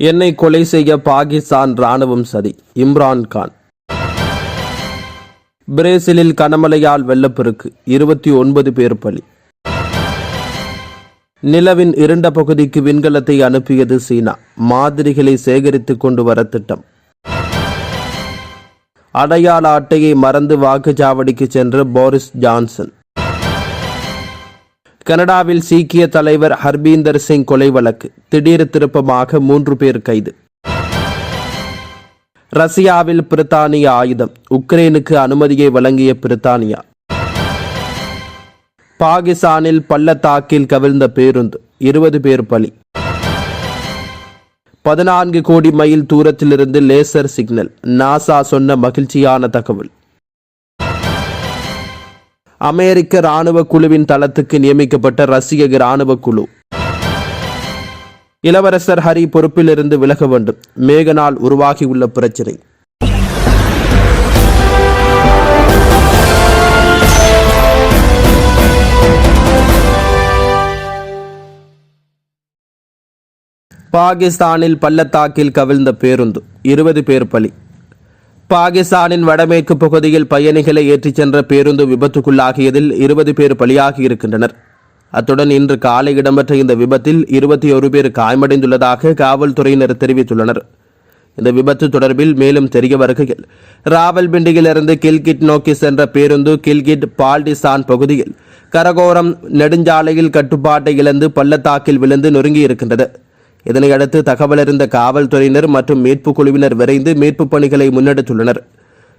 என்னை கொலை செய்ய பாகிஸ்தான் ராணுவம் சதி. இம்ரான் கான். பிரேசிலில் கனமழையால் வெள்ளப்பெருக்கு. இருபத்தி ஒன்பது பேர் பலி. நிலவின் இருண்ட பகுதிக்கு விண்கலத்தை அனுப்பியது சீனா. மாதிரிகளை சேகரித்துக் கொண்டு வர திட்டம். அடையாள அட்டையை மறந்து வாக்குச்சாவடிக்கு சென்ற போரிஸ் ஜான்சன். கனடாவில் சீக்கிய தலைவர் ஹர்பீந்தர் சிங் கொலை வழக்கு. திடீர் திருப்பமாக மூன்று பேர் கைது. ரஷ்யாவில் பிரித்தானிய ஆயுதம். உக்ரைனுக்கு அனுமதியை வழங்கிய பிரித்தானியா. பாகிஸ்தானில் பள்ளத்தாக்கில் கவிழ்ந்த பேருந்து. இருபது பேர் பலி. பதினான்கு கோடி மைல் தூரத்திலிருந்து லேசர் சிக்னல். நாசா சொன்ன மகிழ்ச்சியான தகவல். அமெரிக்க இராணுவ குழுவின் தளத்துக்கு நியமிக்கப்பட்ட ரஷ்ய ராணுவ குழு. இளவரசர் ஹரி பொறுப்பிலிருந்து விலக வேண்டும். மேகனால் உருவாகியுள்ள பிரச்சினை. பாகிஸ்தானில் பள்ளத்தாக்கில் கவிழ்ந்த பேருந்து. இருபது பேர் பலி. பாகிஸ்தானின் வடமேற்கு பகுதியில் பயணிகளை ஏற்றிச் சென்ற பேருந்து விபத்துக்குள்ளாகியதில் இருபது பேர் பலியாகி இருக்கின்றனர். அத்துடன் இன்று காலை இடம்பெற்ற இந்த விபத்தில் இருபத்தி ஒரு பேர் காயமடைந்துள்ளதாக காவல்துறையினர் தெரிவித்துள்ளனர். இந்த விபத்து தொடர்பில் மேலும் தெரிய வருகையில் ராவல்பிண்டியிலிருந்து கில்கிட் நோக்கி சென்ற பேருந்து கில்கிட் பால்டிசான் பகுதியில் கரகோரம் நெடுஞ்சாலையில் கட்டுப்பாட்டை இழந்து பள்ளத்தாக்கில் விழுந்து நொறுங்கியிருக்கின்றது. இதனையடுத்து தகவலறிந்த காவல்துறையினர் மற்றும் மீட்புக் குழுவினர் விரைந்து மீட்புப் பணிகளை முன்னெடுத்துள்ளனர்.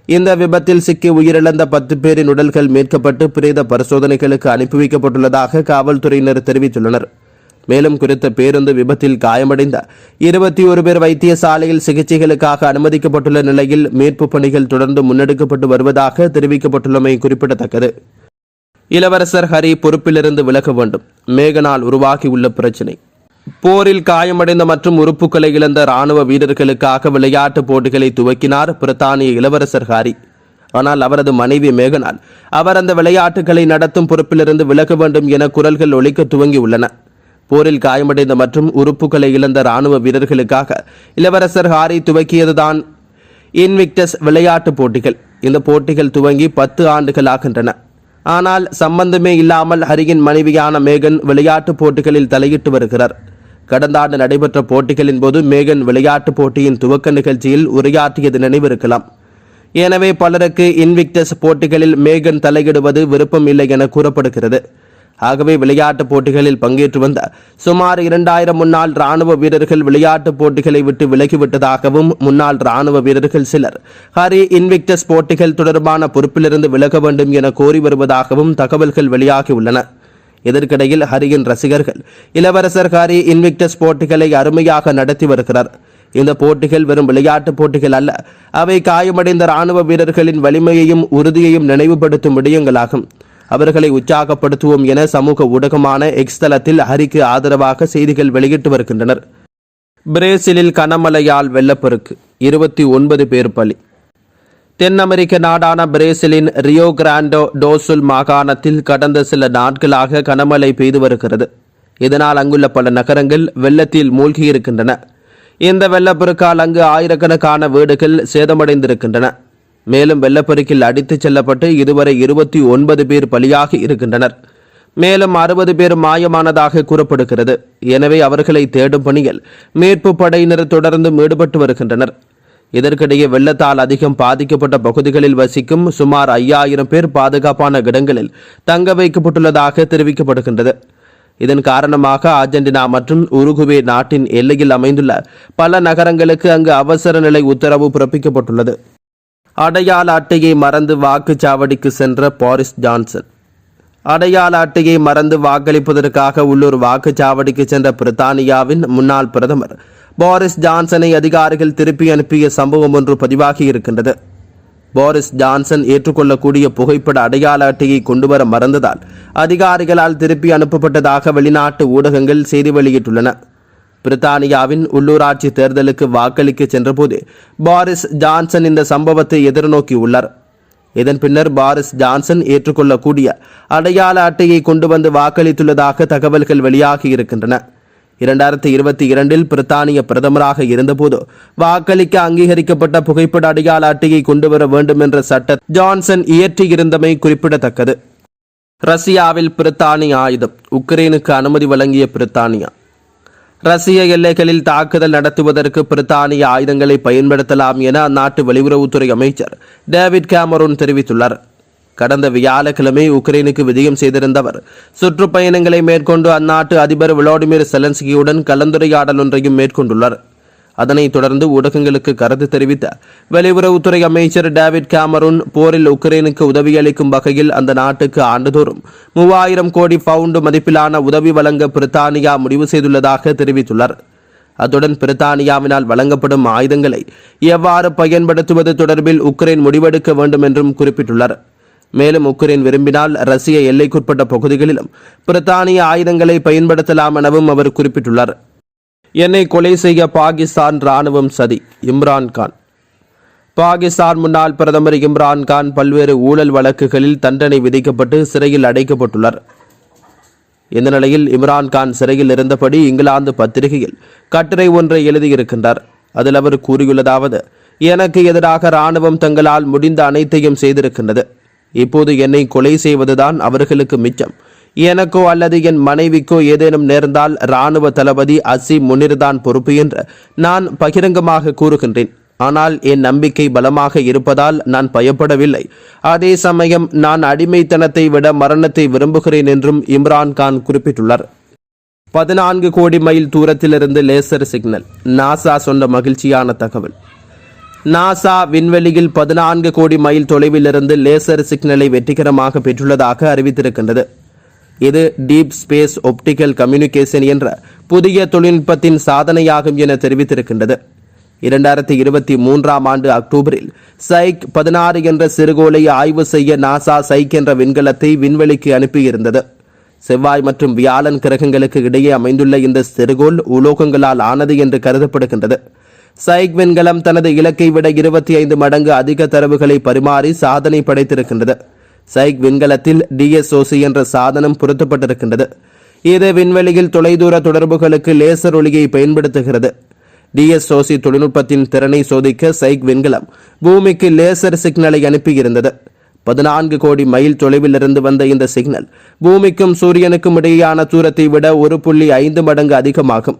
இந்த விபத்தில் சிக்கி உயிரிழந்த பத்து பேரின் உடல்கள் மீட்கப்பட்டு பிரேத பரிசோதனைகளுக்கு அனுப்பி வைக்கப்பட்டுள்ளதாக காவல்துறையினர் தெரிவித்துள்ளனர். மேலும் குறித்த பேருந்து விபத்தில் காயமடைந்த இருபத்தி ஒரு பேர் வைத்தியசாலையில் சிகிச்சைகளுக்காக அனுமதிக்கப்பட்டுள்ள நிலையில் மீட்புப் பணிகள் தொடர்ந்து முன்னெடுக்கப்பட்டு வருவதாக தெரிவிக்கப்பட்டுள்ளமை குறிப்பிடத்தக்கது. இளவரசர் ஹரி பொறுப்பிலிருந்து விலக வேண்டும். மேகனால் உருவாகியுள்ள பிரச்சினை. போரில் காயமடைந்த மற்றும் உறுப்புகளை இழந்த ராணுவ வீரர்களுக்காக விளையாட்டுப் போட்டிகளை துவக்கினார் பிரித்தானிய இளவரசர் ஹாரி. ஆனால் அவரது மனைவி மேகனால் அவர் அந்த விளையாட்டுகளை நடத்தும் பொறுப்பிலிருந்து விலக வேண்டும் என குரல்கள் ஒழிக்க துவங்கியுள்ளன போரில் காயமடைந்த மற்றும் உறுப்புகளை இழந்த ராணுவ வீரர்களுக்காக இளவரசர் ஹாரி துவக்கியதுதான் இன்விக்டஸ் விளையாட்டுப் போட்டிகள். இந்த போட்டிகள் துவங்கி பத்து ஆண்டுகள் ஆகின்றன. ஆனால் சம்பந்தமே இல்லாமல் ஹரியின் மனைவியான மேகன் விளையாட்டுப் போட்டிகளில் தலையிட்டு வருகிறார். கடந்த ஆண்டு நடைபெற்ற போட்டிகளின் போது மேகன் விளையாட்டுப் போட்டியின் துவக்க நிகழ்ச்சியில் உரையாற்றியது நினைவிருக்கலாம். எனவே பலருக்கு இன்விக்டஸ் போட்டிகளில் மேகன் தலையிடுவது விருப்பம் இல்லை என கூறப்படுகிறது. ஆகவே விளையாட்டுப் போட்டிகளில் பங்கேற்று வந்த சுமார் இரண்டாயிரம் முன்னாள் ராணுவ வீரர்கள் விளையாட்டுப் போட்டிகளை விட்டு விலகிவிட்டதாகவும் முன்னாள் ராணுவ வீரர்கள் சிலர் ஹரி இன்விக்டஸ் போட்டிகள் தொடர்பான பொறுப்பிலிருந்து விலக வேண்டும் என கோரி வருவதாகவும் தகவல்கள் வெளியாகியுள்ளன. இதற்கிடையில் ஹரியின் ரசிகர்கள் இளவரசர் ஹரி இன்விக்டஸ் போட்டிகளை அருமையாக நடத்தி வருகிறார். இந்த போட்டிகள் வெறும் விளையாட்டுப் போட்டிகள் அல்ல அவை காயமடைந்த ராணுவ வீரர்களின் வலிமையையும் உறுதியையும் நினைவுபடுத்தும் விடயங்களாகும். அவர்களை உற்சாகப்படுத்துவோம் என சமூக ஊடகமான எக்ஸ் தளத்தில் ஹரிக்கு ஆதரவாக செய்திகள் வெளியிட்டு வருகின்றனர். பிரேசிலில் கனமழையால் வெள்ளப்பெருக்கு இருபத்தி ஒன்பது பேர் பலி. தென் அமெரிக்க நாடான பிரேசிலின் ரியோ கிராண்டோ டோசுல் மாகாணத்தில் கடந்த சில நாட்களாக கனமழை பெய்து வருகிறது. இதனால் அங்குள்ள பல நகரங்கள் வெள்ளத்தில் மூழ்கியிருக்கின்றன. இந்த வெள்ளப்பெருக்கால் அங்கு ஆயிரக்கணக்கான வீடுகள் சேதமடைந்திருக்கின்றன. மேலும் வெள்ளப்பெருக்கில் அடித்துச் செல்லப்பட்டு இதுவரை இருபத்தி ஒன்பது பேர் பலியாகி இருக்கின்றனர். மேலும் அறுபது பேர் மாயமானதாக கூறப்படுகிறது. எனவே அவர்களை தேடும் பணியில் மீட்பு படையினர் தொடர்ந்து ஈடுபட்டு வருகின்றனர். இதற்கிடையே வெள்ளத்தால் அதிகம் பாதிக்கப்பட்ட பகுதிகளில் வசிக்கும் சுமார் ஐயாயிரம் பேர் பாதுகாப்பான இடங்களில் தங்க வைக்கப்பட்டுள்ளதாக தெரிவிக்கப்படுகின்றது. இதன் காரணமாக அர்ஜென்டினா மற்றும் உருகுவே நாட்டின் எல்லையில் அமைந்துள்ள பல நகரங்களுக்கு அங்கு அவசர நிலை உத்தரவு பிறப்பிக்கப்பட்டுள்ளது. அடையாள அட்டையை மறந்து வாக்குச்சாவடிக்கு சென்ற பாரிஸ் ஜான்சன். அடையாள அட்டையை மறந்து வாக்களிப்பதற்காக உள்ளூர் வாக்குச்சாவடிக்கு சென்ற பிரித்தானியாவின் முன்னாள் பிரதமர். பாரிஸ் ஜான்சனை அதிகாரிகள் திருப்பி அனுப்பிய சம்பவம் ஒன்று பதிவாகி இருக்கின்றது. பாரிஸ் ஜான்சன் ஏற்றுக்கொள்ளக்கூடிய புகைப்பட அடையாள அட்டையை கொண்டுவர மறந்ததால் அதிகாரிகளால் திருப்பி அனுப்பப்பட்டதாக வெளிநாட்டு ஊடகங்கள் செய்தி வெளியிட்டுள்ளன. பிரித்தானியாவின் உள்ளூராட்சி தேர்தலுக்கு வாக்களிக்க சென்றபோது பாரிஸ் ஜான்சன் இந்த சம்பவத்தை எதிர்நோக்கியுள்ளார். இதன் பின்னர் பாரிஸ் ஜான்சன் ஏற்றுக்கொள்ளக்கூடிய அடையாள அட்டையை கொண்டு வந்து வாக்களித்துள்ளதாக தகவல்கள் வெளியாகி இருக்கின்றன. இரண்டாயிரத்தி இருபத்தி இரண்டில் பிரித்தானிய பிரதமராக இருந்தபோது வாக்களிக்க அங்கீகரிக்கப்பட்ட புகைப்பட அடையாள அட்டையை கொண்டுவர வேண்டும் என்ற சட்ட ஜான்சன் இயற்றியிருந்தமை குறிப்பிடத்தக்கது. ரஷ்யாவில் பிரித்தானிய ஆயுதம் உக்ரைனுக்கு அனுமதி வழங்கிய பிரித்தானியா ரஷ்ய எல்லைகளில் தாக்குதல் நடத்துவதற்கு பிரித்தானிய ஆயுதங்களை பயன்படுத்தலாம் என அந்நாட்டு வெளியுறவுத்துறை அமைச்சர் டேவிட் கேமரூன் தெரிவித்துள்ளார். கடந்த வியாழக்கிழமை உக்ரைனுக்கு விஜயம் செய்திருந்தவர். சுற்றுப்பயணங்களை மேற்கொண்டு அந்நாட்டு அதிபர் விளாடிமிர் செலன்ஸ்கியுடன் கலந்துரையாடல் ஒன்றையும் மேற்கொண்டுள்ளார். அதனைத் தொடர்ந்து ஊடகங்களுக்கு கருத்து தெரிவித்த வெளியுறவுத்துறை அமைச்சர் டேவிட் கேமரூன் போரில் உக்ரைனுக்கு உதவியளிக்கும் வகையில் அந்த நாட்டுக்கு ஆண்டுதோறும் மூவாயிரம் கோடி பவுண்டு மதிப்பிலான உதவி வழங்க பிரித்தானியா முடிவு செய்துள்ளதாக தெரிவித்துள்ளார். அத்துடன் பிரித்தானியாவினால் வழங்கப்படும் ஆயுதங்களை எவ்வாறு பயன்படுத்துவது தொடர்பில் உக்ரைன் முடிவெடுக்க வேண்டும் என்றும் குறிப்பிட்டுள்ளார். மேலும் உக்ரைன் விரும்பினால் ரஷ்ய எல்லைக்குட்பட்ட பகுதிகளிலும் பிரித்தானிய ஆயுதங்களை பயன்படுத்தலாம் எனவும் அவர் குறிப்பிட்டுள்ளார். என்னை கொலை செய்ய பாகிஸ்தான் ராணுவம் சதி. இம்ரான்கான் பாகிஸ்தான் முன்னாள் பிரதமர் இம்ரான் கான் பல்வேறு ஊழல் வழக்குகளில் தண்டனை விதிக்கப்பட்டு சிறையில் அடைக்கப்பட்டுள்ளார். இந்த நிலையில் இம்ரான் கான் சிறையில் இருந்தபடி இங்கிலாந்து பத்திரிகையில் கட்டுரை ஒன்றை எழுதியிருக்கின்றார். அதில் அவர் கூறியுள்ளதாவது எனக்கு எதிராக இராணுவம் தங்களால் முடிந்த அனைத்தையும் செய்திருக்கின்றது. இப்போது என்னை கொலை செய்வதுதான் அவர்களுக்கு மிச்சம். எனக்கோ அல்லது என் மனைவிக்கோ ஏதேனும் நேர்ந்தால் ராணுவ தளபதி அசி முனிர்தான் பொறுப்பு என்று நான் பகிரங்கமாக கூறுகின்றேன். ஆனால் என் நம்பிக்கை பலமாக இருப்பதால் நான் பயப்படவில்லை. அதே சமயம் நான் அடிமைத்தனத்தை விட மரணத்தை விரும்புகிறேன் என்றும் இம்ரான் கான் குறிப்பிட்டுள்ளார். பதினான்கு கோடி மைல் தூரத்திலிருந்து லேசர் சிக்னல். நாசா சொன்ன மகிழ்ச்சியான தகவல். நாசா விண்வெளியில் பதினான்கு கோடி மைல் தொலைவிலிருந்து லேசர் சிக்னலை வெற்றிகரமாக பெற்றுள்ளதாக அறிவித்திருக்கின்றது. இது டீப் ஸ்பேஸ் ஒப்டிக்கல் கம்யூனிகேஷன் என்ற புதிய தொழில்நுட்பத்தின் சாதனையாகும் என தெரிவித்திருக்கின்றது. இரண்டாயிரத்தி இருபத்தி மூன்றாம் ஆண்டு அக்டோபரில் சைக் பதினாறு என்ற சிறுகோளை ஆய்வு செய்ய நாசா சைக் என்ற விண்கலத்தை விண்வெளிக்கு அனுப்பியிருந்தது. செவ்வாய் மற்றும் வியாழன் கிரகங்களுக்கு இடையே அமைந்துள்ள இந்த சிறுகோள் உலோகங்களால் ஆனது என்று கருதப்படுகின்றது. சைக் விண்கலம் தனது இலக்கை விட இருபத்தி ஐந்து மடங்கு அதிக தரவுகளை பரிமாறி சாதனை படைத்திருக்கின்றது. சைக் விண்கலத்தில் டிஎஸ்ஓசி என்ற சாதனம் பொருத்தப்பட்டிருக்கின்றது. இது விண்வெளியில் தொலைதூர தொடர்புகளுக்கு லேசர் ஒளியை பயன்படுத்துகிறது. டிஎஸ்ஓசி தொழில்நுட்பத்தின் திறனை சோதிக்க சைக் விண்கலம் பூமிக்கு லேசர் சிக்னலை அனுப்பியிருந்தது. பதினான்கு கோடி மைல் தொலைவில் இருந்து வந்த இந்த சிக்னல் பூமிக்கும் சூரியனுக்கும் இடையேயான தூரத்தை விட ஒரு புள்ளி ஐந்து மடங்கு அதிகமாகும்.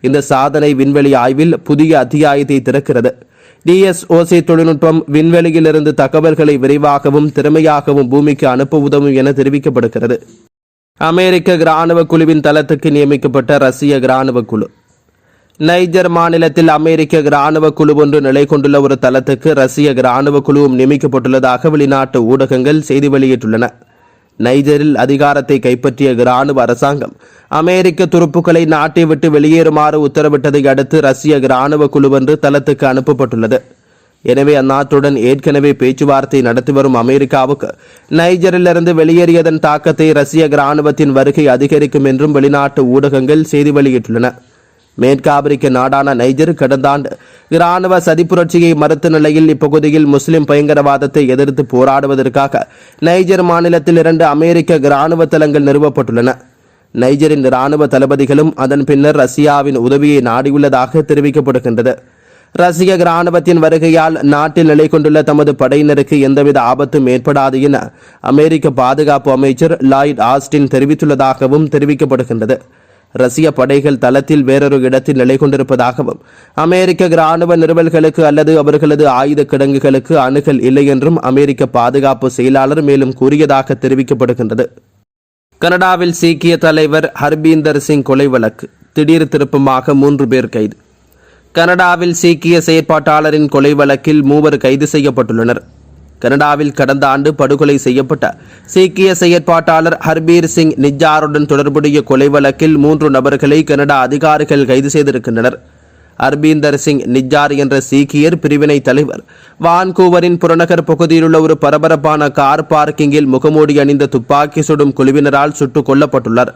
இந்த சாதனை விண்வெளி ஆய்வில் புதிய அத்தியாயத்தை திறக்கிறது. டிஎஸ்ஓசி தொழில்நுட்பம் விண்வெளியிலிருந்து தகவல்களை விரைவாகவும் திறமையாகவும் பூமிக்கு அனுப்ப உதவும் என தெரிவிக்கப்படுகிறது. அமெரிக்க இராணுவ குழுவின் தளத்துக்கு நியமிக்கப்பட்ட ரஷ்ய இராணுவ குழு. நைஜர் மாநிலத்தில் அமெரிக்க இராணுவ குழு ஒன்று நிலை கொண்டுள்ள ஒரு தளத்துக்கு ரஷ்ய இராணுவ குழுவும் நியமிக்கப்பட்டுள்ளதாக வெளிநாட்டு ஊடகங்கள் செய்தி வெளியிட்டுள்ளன. நைஜரில் அதிகாரத்தை கைப்பற்றிய இராணுவ அரசாங்கம் அமெரிக்க துருப்புக்களை நாட்டை விட்டு வெளியேறுமாறு உத்தரவிட்டதை அடுத்து ரஷ்ய இராணுவ குழுவொன்று தளத்துக்கு அனுப்பப்பட்டுள்ளது. எனவே அந்நாட்டுடன் ஏற்கனவே பேச்சுவார்த்தை நடத்தி வரும் அமெரிக்காவுக்கு நைஜரிலிருந்து வெளியேறியதன் தாக்கத்தை ரஷ்ய இராணுவத்தின் வருகை அதிகரிக்கும் என்றும் வெளிநாட்டு ஊடகங்கள் செய்தி வெளியிட்டுள்ளன. மேற்கு ஆப்பிரிக்க நாடான நைஜர் கடந்த ஆண்டு இராணுவ சதிப்புரட்சியை மறுத்த நிலையில் இப்பகுதியில் முஸ்லிம் பயங்கரவாதத்தை எதிர்த்து போராடுவதற்காக நைஜர் மாநிலத்தில் இரண்டு அமெரிக்க இராணுவ தளங்கள் நிறுவப்பட்டுள்ளன. நைஜரின் இராணுவ தளபதிகளும் அதன் பின்னர் ரஷ்யாவின் உதவியை நாடியுள்ளதாக தெரிவிக்கப்படுகின்றது. ரஷ்ய இராணுவத்தின் வருகையால் நாட்டில் நிலை கொண்டுள்ள தமது படையினருக்கு எந்தவித ஆபத்தும் ஏற்படாது என அமெரிக்க பாதுகாப்பு அமைச்சர் லாய்ட் ஆஸ்டின் தெரிவித்துள்ளதாகவும் தெரிவிக்கப்படுகின்றது. ரஷ்ய படைகள் தளத்தில் வேறொரு இடத்தில் நிலை கொண்டிருப்பதாகவும் அமெரிக்க இராணுவ நிறுவல்களுக்கு அல்லது அவர்களது ஆயுத கிடங்குகளுக்கு அணுகல் இல்லை என்றும் அமெரிக்க பாதுகாப்பு செயலாளர் மேலும் கூறியதாக தெரிவிக்கப்படுகின்றது. கனடாவில் சீக்கிய தலைவர் ஹர்பீந்தர் சிங் கொலை வழக்கு. திடீர் திருப்பமாக மூன்று பேர் கைது. கனடாவில் சீக்கிய செயற்பாட்டாளரின் கொலை வழக்கில் மூவர் கைது செய்யப்பட்டுள்ளனர். கனடாவில் கடந்த ஆண்டு படுகொலை செய்யப்பட்ட சீக்கிய செயற்பாட்டாளர் ஹர்பீர் சிங் நிஜாருடன் தொடர்புடைய கொலை வழக்கில் மூன்று நபர்களை கனடா அதிகாரிகள் கைது செய்திருக்கின்றனர். ஹர்பீந்தர் சிங் நிஜார் என்ற சீக்கியர் பிரிவினை தலைவர் வான்கூவரின் புறநகர் பகுதியிலுள்ள ஒரு பரபரப்பான கார் பார்க்கிங்கில் முகமூடி அணிந்த துப்பாக்கி சுடும் குழுவினரால் சுட்டுக் கொல்லப்பட்டுள்ளார்.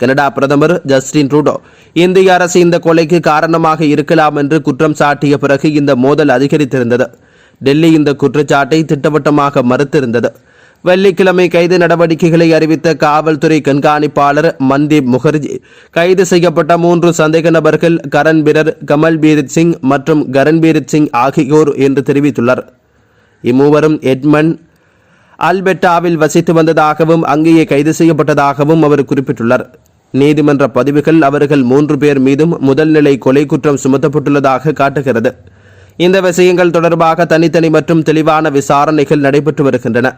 கனடா பிரதமர் ஜஸ்டின் ட்ரூடோ இந்திய அரசு இந்த கொலைக்கு காரணமாக இருக்கலாம் என்று குற்றம் சாட்டிய பிறகு இந்த மோதல் அதிகரித்திருந்தது. டெல்லி இந்த குற்றச்சாட்டை திட்டவட்டமாக மறுத்திருந்தது. வெள்ளிக்கிழமை கைது நடவடிக்கைகளை அறிவித்த காவல்துறை கண்காணிப்பாளர் மன்தீப் முகர்ஜி கைது செய்யப்பட்ட மூன்று சந்தேக நபர்கள் கரண்பீரர் கமல்பீரித் சிங் மற்றும் கரண்பீரித் சிங் ஆகியோர் என்று தெரிவித்துள்ளார் இம்மூவரும் எட்மன் அல்பெட்டாவில் வசித்து வந்ததாகவும் அங்கேயே கைது செய்யப்பட்டதாகவும் அவர் குறிப்பிட்டுள்ளார். நீதிமன்ற பதிவுகள் அவர்கள் மூன்று பேர் மீதும் முதல்நிலை கொலை குற்றம் சுமத்தப்பட்டுள்ளதாக காட்டுகிறது. இந்த விஷயங்கள் தொடர்பாக தனித்தனி மற்றும் தெளிவான விசாரணைகள் நடைபெற்று வருகின்றன.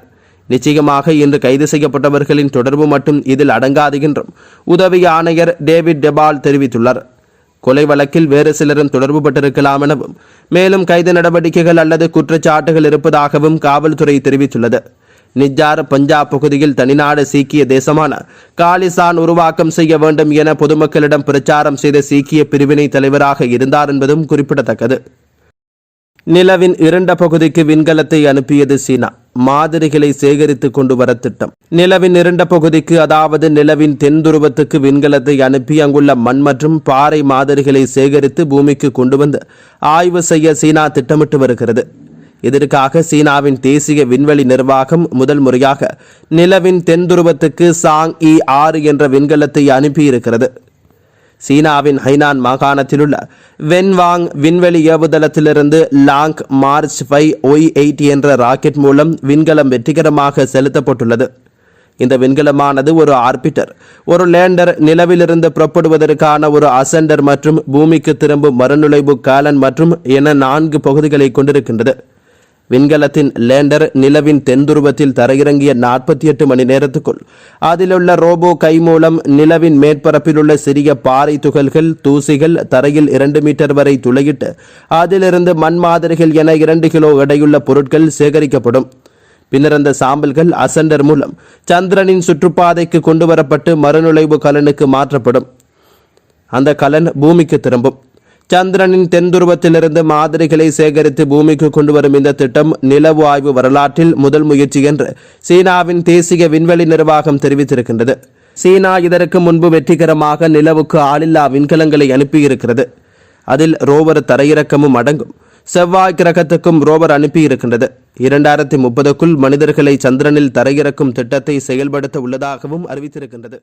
நிச்சயமாக இன்று கைது செய்யப்பட்டவர்களின் தொடர்பு மட்டும் இதில் அடங்காது என்றும் உதவி ஆணையர் டேவிட் டெபால் தெரிவித்துள்ளார். கொலை வழக்கில் வேறு சிலரும் தொடர்பு பட்டிருக்கலாம் எனவும் மேலும் கைது நடவடிக்கைகள் அல்லது குற்றச்சாட்டுகள் இருப்பதாகவும் காவல்துறை தெரிவித்துள்ளது. நிஜார் பஞ்சாப் பகுதியில் தனிநாடு சீக்கிய தேசமான காலிசான் உருவாக்கம் செய்ய வேண்டும் என பொதுமக்களிடம் பிரச்சாரம் செய்த சீக்கிய பிரிவினை தலைவராக இருந்தார் என்பதும் குறிப்பிடத்தக்கது. நிலவின் இரண்ட பகுதிக்கு விண்கலத்தை அனுப்பியது சீனா. மாதிரிகளை சேகரித்து கொண்டு வர திட்டம். நிலவின் இரண்ட பகுதிக்கு அதாவது நிலவின் தென் துருவத்துக்கு விண்கலத்தை அனுப்பி அங்குள்ள மண் மற்றும் பாறை மாதிரிகளை சேகரித்து பூமிக்கு கொண்டு வந்து ஆய்வு செய்ய சீனா திட்டமிட்டு வருகிறது. இதற்காக சீனாவின் தேசிய விண்வெளி நிர்வாகம் முதல் முறையாக நிலவின் தென் துருவத்துக்கு சாங் இ ஆறு என்ற விண்கலத்தை அனுப்பியிருக்கிறது. சீனாவின் ஹைனான் மாகாணத்திலுள்ள வென்வாங் விண்வெளி ஏவுதளத்திலிருந்து Long March five Y eight என்ற ராக்கெட் மூலம் விண்கலம் வெற்றிகரமாக செலுத்தப்பட்டுள்ளது. இந்த விண்கலமானது ஒரு ஆர்பிட்டர் ஒரு லேண்டர் நிலவிலிருந்து புறப்படுவதற்கான ஒரு அசெண்டர் மற்றும் பூமிக்கு திரும்பும் மறுநுழைவு காலன் மற்றும் என நான்கு பகுதிகளை கொண்டிருக்கின்றது. விண்கலத்தின் லேண்டர் நிலவின் தென்துருவத்தில் தரையிறங்கிய நாற்பத்தி எட்டு மணி நேரத்துக்குள் அதிலுள்ள ரோபோ கை மூலம் நிலவின் மேற்பரப்பில் உள்ள சிறிய பாறை துகள்கள் தூசிகள் தரையில் இரண்டு மீட்டர் வரை துளையிட்டு அதிலிருந்து மண் மாதிரிகள் என இரண்டு கிலோ எடையுள்ள பொருட்கள் சேகரிக்கப்படும். பின்னர் அந்த சாம்பல்கள் அசண்டர் மூலம் சந்திரனின் சுற்றுப்பாதைக்கு கொண்டு வரப்பட்டு மறுநுழைவு கலனுக்கு மாற்றப்படும். அந்த கலன் பூமிக்கு திரும்பும். சந்திரனின் தென்துருவத்திலிருந்து மாதிரிகளை சேகரித்து பூமிக்கு கொண்டு வரும் இந்த திட்டம் நிலவு ஆய்வு வரலாற்றில் முதல் முயற்சி என்று சீனாவின் தேசிய விண்வெளி நிர்வாகம் தெரிவித்திருக்கின்றது. சீனா இதற்கு முன்பு வெற்றிகரமாக நிலவுக்கு ஆளில்லா விண்கலங்களை அனுப்பியிருக்கிறது. அதில் ரோவர் தரையிறக்கமும் அடங்கும். செவ்வாய் கிரகத்துக்கும் ரோவர் அனுப்பியிருக்கின்றது. இரண்டாயிரத்தி முப்பதுக்குள் மனிதர்களை சந்திரனில் தரையிறக்கும் திட்டத்தை செயல்படுத்த உள்ளதாகவும் அறிவித்திருக்கின்றது.